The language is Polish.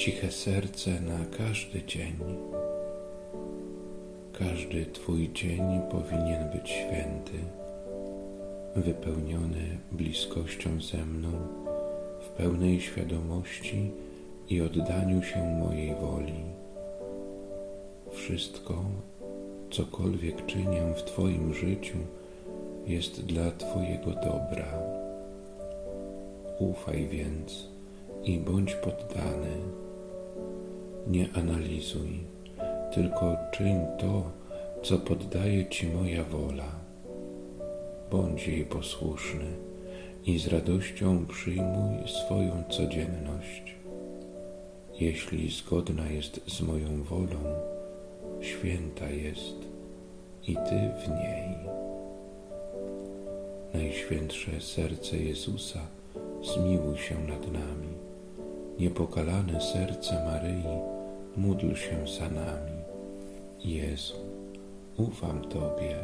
ciche serce na każdy dzień. Każdy Twój dzień powinien być święty, wypełniony bliskością ze mną, w pełnej świadomości i oddaniu się mojej woli. Wszystko, cokolwiek czynię w Twoim życiu, jest dla Twojego dobra. Ufaj więc i bądź poddany. Nie analizuj, tylko czyń to, co poddaje Ci moja wola. Bądź jej posłuszny i z radością przyjmuj swoją codzienność. Jeśli zgodna jest z moją wolą, święta jest i Ty w niej. Najświętsze serce Jezusa, zmiłuj się nad nami. Niepokalane serce Maryi, módl się za nami. Jezu, ufam Tobie.